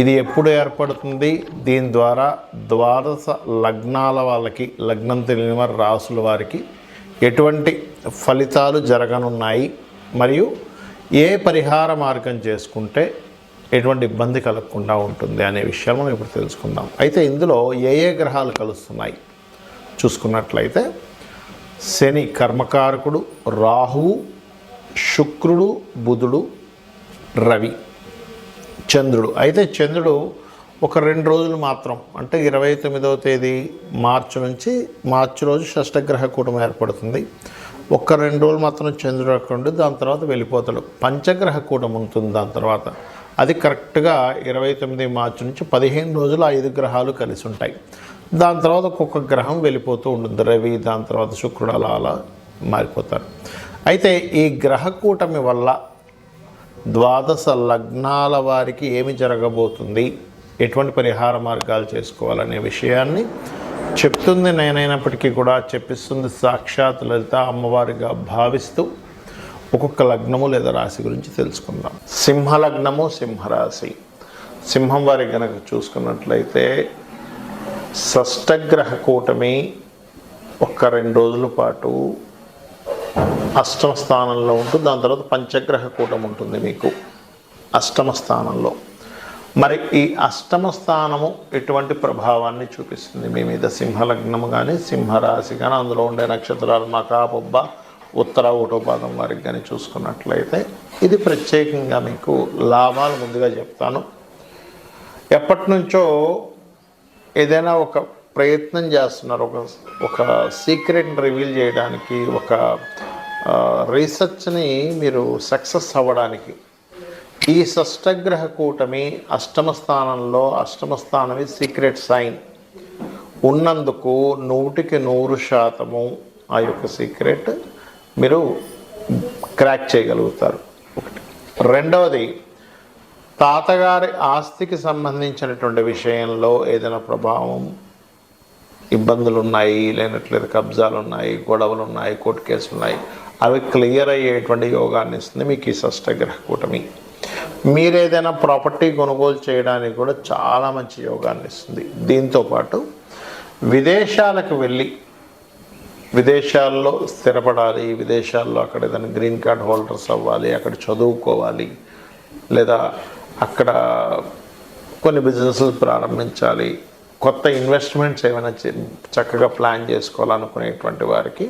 ఇది ఎప్పుడు ఏర్పడుతుంది? దీని ద్వారా ద్వాదశ లగ్నాల వాళ్ళకి లగ్నం తెలియని వారి రాసుల వారికి ఎటువంటి ఫలితాలు జరగనున్నాయి? మరియు ఏ పరిహార మార్గం చేసుకుంటే ఎటువంటి ఇబ్బంది కలగకుండా ఉంటుంది అనే విషయాలు మనం ఇప్పుడు తెలుసుకుందాం. అయితే ఇందులో ఏ ఏ గ్రహాలు కలుస్తున్నాయి? చూసుకున్నట్లయితే శని కర్మకారకుడు రాహువు శుక్రుడు బుధుడు రవి. చంద్రుడు. అయితే చంద్రుడు ఒక రెండు రోజులు మాత్రం అంటే ఇరవై తొమ్మిదవ తేదీ మార్చి నుంచి మార్చి రోజు షష్టగ్రహ కూటమి ఏర్పడుతుంది. ఒక్క రెండు రోజులు మాత్రం చంద్రుడు అక్కడ ఉండి దాని తర్వాత వెళ్ళిపోతాడు. పంచగ్రహ కూటమి ఉంటుంది దాని తర్వాత. అది కరెక్ట్గా ఇరవై తొమ్మిది మార్చి నుంచి పదిహేను రోజులు ఐదు గ్రహాలు కలిసి ఉంటాయి. దాని తర్వాత ఒక్కొక్క గ్రహం వెళ్ళిపోతూ ఉంటుంది. రవి దాని తర్వాత శుక్రుడు అలా అలా మారిపోతారు. అయితే ఈ గ్రహ కూటమి వల్ల ద్వాదశ లగ్నాల వారికి ఏమి జరగబోతుంది? ఎటువంటి పరిహార మార్గాలు చేసుకోవాలనే విషయాన్ని చెప్తుంది నేనైనప్పటికీ కూడా చెప్పిస్తుంది సాక్షాత్ లలిత అమ్మవారిగా భావిస్తూ ఒక్కొక్క లగ్నము లేదా రాశి గురించి తెలుసుకుందాం. సింహ లగ్నము సింహరాశి. సింహం వారి గనక చూసుకున్నట్లయితే షష్టగ్రహ కూటమి ఒక్క రెండు రోజుల పాటు అష్టమ స్థానంలో ఉంటూ దాని తర్వాత పంచగ్రహ కూటం ఉంటుంది మీకు అష్టమ స్థానంలో మరి ఈ అష్టమ స్థానము ఎటువంటి ప్రభావాన్ని చూపిస్తుంది? మీ మీద సింహలగ్నము కానీ సింహరాశి కానీ అందులో ఉండే నక్షత్రాలు మకా బొబ్బ ఉత్తర ఓటోపాదం వారికి కానీ చూసుకున్నట్లయితే ఇది ప్రత్యేకంగా మీకు లాభాలు ముందుగా చెప్తాను. ఎప్పటి నుంచో ఏదైనా ఒక ప్రయత్నం చేస్తున్నారు ఒక ఒక సీక్రెట్ని రివీల్ చేయడానికి ఒక రీసెర్చ్ని మీరు సక్సెస్ అవ్వడానికి. ఈ షష్టగ్రహ కూటమి అష్టమ స్థానంలో అష్టమ స్థానమే సీక్రెట్ సైన్ ఉన్నందుకు నూటికి నూరు శాతము ఆ యొక్క సీక్రెట్ మీరు క్రాక్ చేయగలుగుతారు. ఒకటి రెండవది తాతగారి ఆస్తికి సంబంధించినటువంటి విషయంలో ఏదైనా ప్రభావం ఇబ్బందులు ఉన్నాయి లేనట్లేదు కబ్జాలు ఉన్నాయి గొడవలు ఉన్నాయి కోర్టు కేసులు ఉన్నాయి. అవి క్లియర్ అయ్యేటువంటి యోగాన్ని ఇస్తుంది మీకు ఈ షష్టగ్రహ కూటమి. మీరు ఏదైనా ప్రాపర్టీ కొనుగోలు చేయడానికి కూడా చాలా మంచి యోగాన్ని ఇస్తుంది. దీంతోపాటు విదేశాలకు వెళ్ళి విదేశాల్లో స్థిరపడాలి విదేశాల్లో అక్కడ ఏదైనా గ్రీన్ కార్డ్ హోల్డర్స్ అవ్వాలి అక్కడ చదువుకోవాలి లేదా అక్కడ కొన్ని బిజినెస్లు ప్రారంభించాలి కొత్త ఇన్వెస్ట్మెంట్స్ ఏమైనా చక్కగా ప్లాన్ చేసుకోవాలనుకునేటువంటి వారికి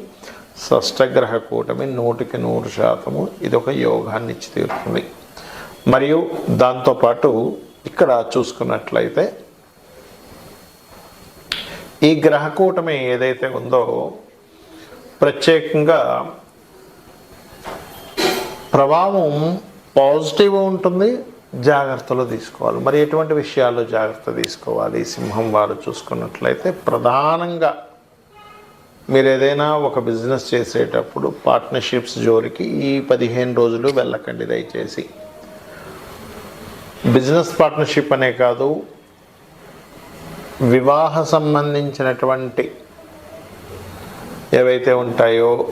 షష్టగ్రహ కూటమి నూటికి నూరు శాతము ఇది ఒక యోగాన్ని ఇచ్చి తీరుతుంది మరియు దాంతోపాటు ఇక్కడ చూసుకున్నట్లయితే ఈ గ్రహకూటమి ఏదైతే ఉందో ప్రత్యేకంగా ప్రభావం పాజిటివ్ ఉంటుంది జాగ్రత్తలు తీసుకోవాలి. మరి ఎటువంటి విషయాల్లో జాగ్రత్త తీసుకోవాలి? సింహం వారు చూసుకున్నట్లయితే ప్రధానంగా మీరు ఏదైనా ఒక బిజినెస్ చేసేటప్పుడు పార్ట్నర్షిప్స్ జోలికి ఈ పదిహేను రోజులు వెళ్ళకండి దయచేసి. బిజినెస్ పార్ట్నర్షిప్ అనే కాదు వివాహ సంబంధించినటువంటి ఏవైతే ఉంటాయో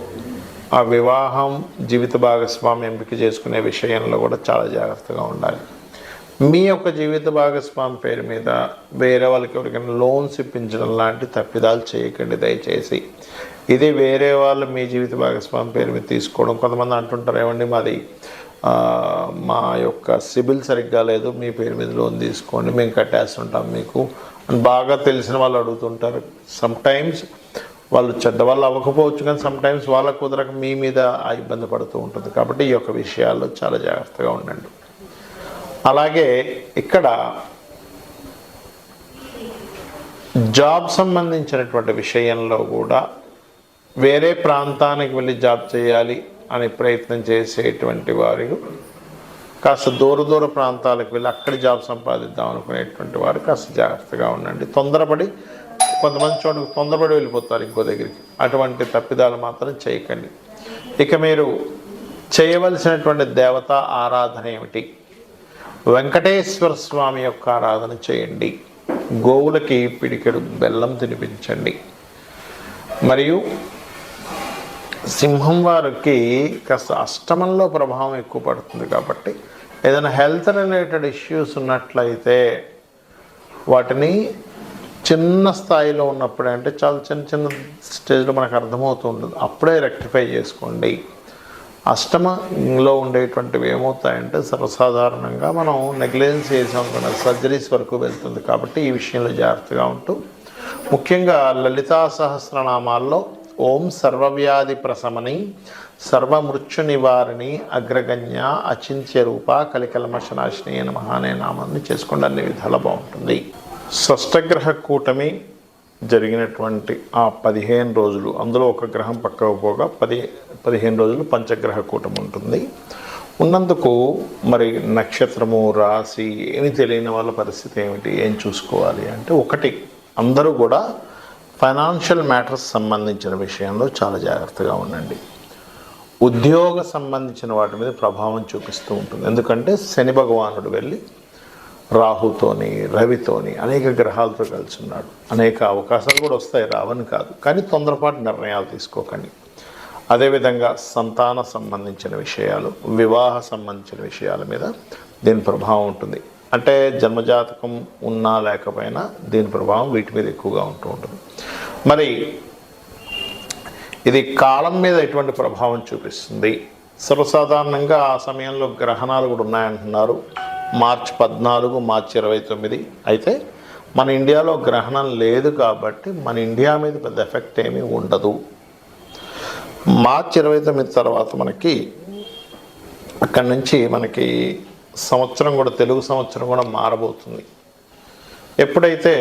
ఆ వివాహం జీవిత భాగస్వామి ఎంపిక చేసుకునే విషయంలో కూడా చాలా జాగ్రత్తగా ఉండాలి. మీ యొక్క జీవిత భాగస్వామి పేరు మీద వేరే వాళ్ళకి ఎవరికైనా లోన్స్ ఇప్పించడం లాంటి తప్పిదాలు చేయకండి దయచేసి. ఇది వేరే వాళ్ళు మీ జీవిత భాగస్వామి పేరు మీద తీసుకోవడం. కొంతమంది అంటుంటారు ఏమండి మాది మా యొక్క సిబిల్ సరిగ్గా లేదు మీ పేరు మీద లోన్ తీసుకోండి మేము కట్టేస్తుంటాం మీకు. అని బాగా తెలిసిన వాళ్ళు అడుగుతుంటారు. సమ్టైమ్స్ వాళ్ళు చెడ్డవాళ్ళు అవ్వకపోవచ్చు కానీ సమ్టైమ్స్ వాళ్ళ కుదరక మీ మీద ఆ ఇబ్బంది పడుతూ ఉంటుంది. కాబట్టి ఈ యొక్క విషయాల్లో చాలా జాగ్రత్తగా ఉండండి. అలాగే ఇక్కడ జాబ్ సంబంధించినటువంటి విషయంలో కూడా వేరే ప్రాంతానికి వెళ్ళి జాబ్ చేయాలి అని ప్రయత్నం చేసేటువంటి వారు కాస్త దూర దూర ప్రాంతాలకు వెళ్ళి అక్కడ జాబ్ సంపాదిద్దాం అనుకునేటువంటి వారు కాస్త జాగ్రత్తగా ఉండండి. తొందరపడి కొంతమంది చోటు తొందరపడి వెళ్ళిపోతారు ఇంకో దగ్గరికి. అటువంటి తప్పిదాలు మాత్రం చేయకండి. ఇక మీరు చేయవలసినటువంటి దేవత ఆరాధన ఏమిటి? వెంకటేశ్వర స్వామి యొక్క ఆరాధన చేయండి. గోవులకి పిడికెడు బెల్లం తినిపించండి. మరియు సింహం వారికి కాస్త అష్టమంలో ప్రభావం ఎక్కువ పడుతుంది కాబట్టి ఏదైనా హెల్త్ రిలేటెడ్ ఇష్యూస్ ఉన్నట్లయితే వాటిని చిన్న స్థాయిలో ఉన్నప్పుడే అంటే చాలా చిన్న చిన్న స్టేజ్లో మనకు అర్థమవుతూ ఉంటుంది అప్పుడే రెక్టిఫై చేసుకోండి. అష్టమంలో ఉండేటువంటివి ఏమవుతాయంటే సర్వసాధారణంగా మనం నెగ్లిజెన్స్ చేసాం సర్జరీస్ వరకు వెళ్తుంది కాబట్టి ఈ విషయంలో జాగ్రత్తగా ఉంటూ ముఖ్యంగా లలితా సహస్రనామాల్లో ఓం సర్వవ్యాధి ప్రశమని సర్వమృత్యు నివారిణి అగ్రగణ్య అచింత్య రూప కలికల్మశనాశిని అనే మహానే నామాన్ని చేసుకోండి. అన్ని విధాలు బాగుంటుంది. షష్టగ్రహ కూటమి జరిగినటువంటి ఆ పదిహేను రోజులు అందులో ఒక గ్రహం పక్కకు పోగా పది పదిహేను రోజులు పంచగ్రహ కూటమి ఉంటుంది. ఉన్నందుకు మరి నక్షత్రము రాశి ఏమి తెలియని వాళ్ళ పరిస్థితి ఏమిటి ఏం చూసుకోవాలి అంటే ఒకటి అందరూ కూడా ఫైనాన్షియల్ మ్యాటర్స్ సంబంధించిన విషయంలో చాలా జాగ్రత్తగా ఉండండి. ఉద్యోగ సంబంధించిన వాటి మీద ప్రభావం చూపిస్తూ ఉంటుంది. ఎందుకంటే శని భగవానుడు వెళ్ళి రాహుతోని రవితోని అనేక గ్రహాలతో కలిసి ఉన్నాడు అనేక అవకాశాలు కూడా వస్తాయి రావని కాదు. కానీ తొందరపాటు నిర్ణయాలు తీసుకోకండి. అదేవిధంగా సంతాన సంబంధించిన విషయాలు వివాహ సంబంధించిన విషయాల మీద దీని ప్రభావం ఉంటుంది. అంటే జన్మజాతకం ఉన్నా లేకపోయినా దీని ప్రభావం వీటి మీద ఎక్కువగా ఉంటూ ఉంటుంది. మరి ఇది కాలం మీద ఎటువంటి ప్రభావం చూపిస్తుంది? సర్వసాధారణంగా ఆ సమయంలో గ్రహణాలు కూడా ఉన్నాయంటున్నారు. మార్చ్ పద్నాలుగు మార్చి ఇరవై తొమ్మిది. అయితే మన ఇండియాలో గ్రహణం లేదు కాబట్టి మన ఇండియా మీద పెద్ద ఎఫెక్ట్ ఏమీ ఉండదు. మార్చ్ ఇరవై తొమ్మిది తర్వాత మనకి అక్కడి నుంచి మనకి సంవత్సరం కూడా తెలుగు సంవత్సరం కూడా మారబోతుంది. ఎప్పుడైతే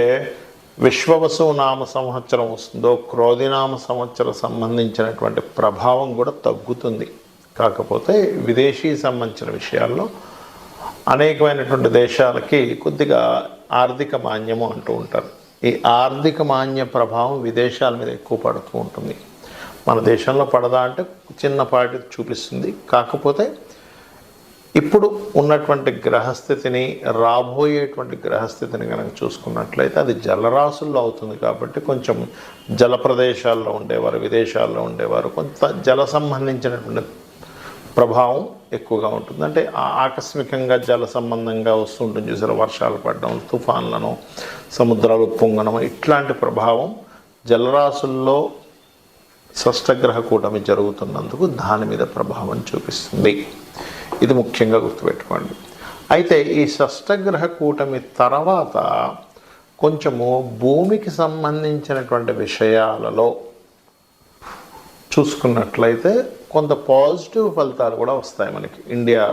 విశ్వవసు నామ సంవత్సరం వస్తుందో క్రోధినామ సంవత్సరం సంబంధించినటువంటి ప్రభావం కూడా తగ్గుతుంది. కాకపోతే విదేశీ సంబంధించిన విషయాల్లో అనేకమైనటువంటి దేశాలకి కొద్దిగా ఆర్థిక మాన్యము అంటూ ఉంటారు. ఈ ఆర్థిక మాన్య ప్రభావం విదేశాల మీద ఎక్కువ పడుతూ ఉంటుంది. మన దేశంలో పడదా అంటే చిన్నపాటి చూపిస్తుంది. కాకపోతే ఇప్పుడు ఉన్నటువంటి గ్రహస్థితిని రాబోయేటువంటి గ్రహస్థితిని కనుక చూసుకున్నట్లయితే అది జలరాశుల్లో అవుతుంది కాబట్టి కొంచెం జల ప్రదేశాల్లో ఉండేవారు విదేశాల్లో ఉండేవారు కొంత జల సంబంధించినటువంటి ప్రభావం ఎక్కువగా ఉంటుంది. అంటే ఆ- ఆకస్మికంగా జల సంబంధంగా వస్తుంటుంది చూసారు వర్షాలు పడడం తుఫాన్లను సముద్రాలు పొంగడం ఇట్లాంటి ప్రభావం జలరాశుల్లో షష్టగ్రహ కూటమి జరుగుతున్నందుకు దాని మీద ప్రభావం చూపిస్తుంది. ఇది ముఖ్యంగా గుర్తుపెట్టుకోండి. అయితే ఈ షష్టగ్రహ కూటమి తర్వాత కొంచెము భూమికి సంబంధించినటువంటి విషయాలలో చూసుకున్నట్లయితే కొంత పాజిటివ్ ఫలితాలు కూడా వస్తాయి మనకి. ఇండియా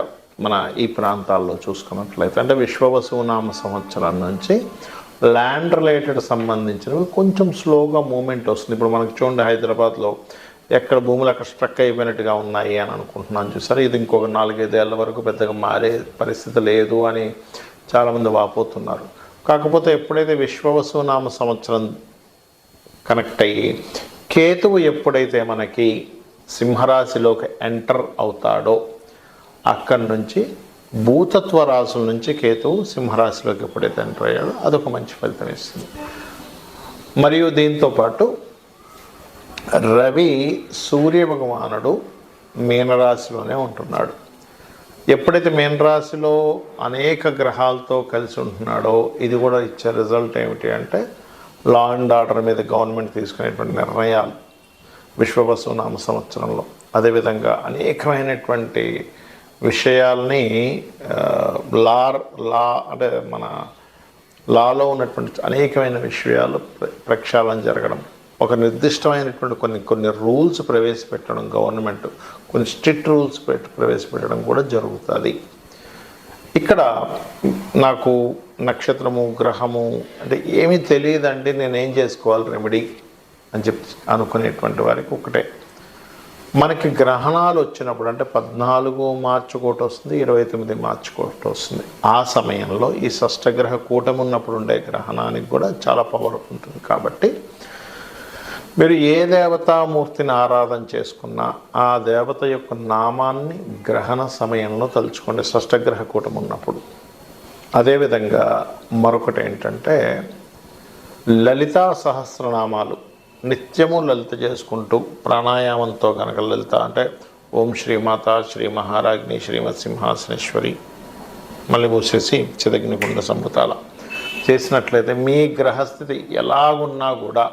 మన ఈ ప్రాంతాల్లో చూసుకున్నట్లయితే అంటే విశ్వవసునామ సంవత్సరం నుంచి ల్యాండ్ రిలేటెడ్ సంబంధించినవి కొంచెం స్లోగా మూమెంట్ వస్తుంది. ఇప్పుడు మనకి చూడండి హైదరాబాద్లో ఎక్కడ భూములు అక్కడ స్ట్రక్ అయిపోయినట్టుగా ఉన్నాయి అని అనుకుంటున్నాను చూసారు? ఇది ఇంకొక నాలుగైదేళ్ళ వరకు పెద్దగా మారే పరిస్థితి లేదు అని చాలామంది వాపోతున్నారు. కాకపోతే ఎప్పుడైతే విశ్వవసునామ సంవత్సరం కనెక్ట్ అయ్యి కేతువు ఎప్పుడైతే మనకి సింహరాశిలోకి ఎంటర్ అవుతాడో అక్కడి నుంచి భూతత్వ రాశుల నుంచి కేతువు సింహరాశిలోకి ఎప్పుడైతే ఎంటర్ అయ్యాడో అదొక మంచి ఫలితం ఇస్తుంది. మరియు దీంతో పాటు రవి సూర్య భగవానుడు మీనరాశిలోనే ఉంటున్నాడు. ఎప్పుడైతే మీనరాశిలో అనేక గ్రహాలతో కలిసి ఉంటున్నాడో ఇది కూడా ఇచ్చే రిజల్ట్ ఏమిటి అంటే లా అండ్ ఆర్డర్ మీద గవర్నమెంట్ తీసుకునేటువంటి నిర్ణయాలు. విశ్వవసునామ సంవత్సరంలో. అదేవిధంగా అనేకమైనటువంటి విషయాల్ని లార్ లా అంటే మన లాలో ఉన్నటువంటి అనేకమైన విషయాలు ప్ర- ప్రక్షాళన జరగడం. ఒక నిర్దిష్టమైనటువంటి కొన్ని కొన్ని రూల్స్ ప్రవేశపెట్టడం గవర్నమెంట్ కొన్ని స్ట్రిక్ట్ రూల్స్ పెట్టి ప్రవేశపెట్టడం కూడా జరుగుతుంది. ఇక్కడ నాకు నక్షత్రము గ్రహము అంటే ఏమీ తెలియదండి నేనేం చేసుకోవాలి రెమెడీ? అని చెప్పి అనుకునేటువంటి వారికి ఒకటే. మనకి గ్రహణాలు వచ్చినప్పుడు అంటే పద్నాలుగు మార్చి ఒకటి వస్తుంది ఇరవై తొమ్మిది మార్చి ఒకటి వస్తుంది. ఆ సమయంలో ఈ షష్టగ్రహ కూటమి ఉన్నప్పుడు ఉండే గ్రహణానికి కూడా చాలా పవర్ ఉంటుంది. కాబట్టి మీరు ఏ దేవతామూర్తిని ఆరాధన చేసుకున్నా ఆ దేవత యొక్క నామాన్ని గ్రహణ సమయంలో తలుచుకోండి షష్టగ్రహ కూటమి ఉన్నప్పుడు. అదేవిధంగా మరొకటి ఏంటంటే లలితా సహస్రనామాలు నిత్యము లలిత చేసుకుంటూ ప్రాణాయామంతో కనుక లలిత అంటే ఓం శ్రీమాత శ్రీ మహారాజ్ని శ్రీమత్ సింహాసనేశ్వరి మళ్ళీ మూసేసి చిదగ్నికుండ సంపుతాల చేసినట్లయితే మీ గ్రహస్థితి ఎలాగున్నా కూడా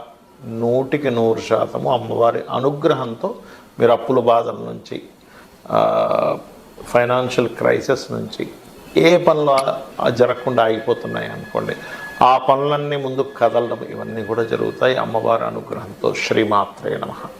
నూటికి నూరు శాతము అమ్మవారి అనుగ్రహంతో మీరు అప్పుల బాధల నుంచి ఫైనాన్షియల్ క్రైసిస్ నుంచి ఏ పనులు జరగకుండా ఆగిపోతున్నాయి అనుకోండి ఆ పనులన్నీ ముందుకు కదలడం ఇవన్నీ కూడా జరుగుతాయి. అమ్మవారి అనుగ్రహంతో శ్రీమాత్రే నమః.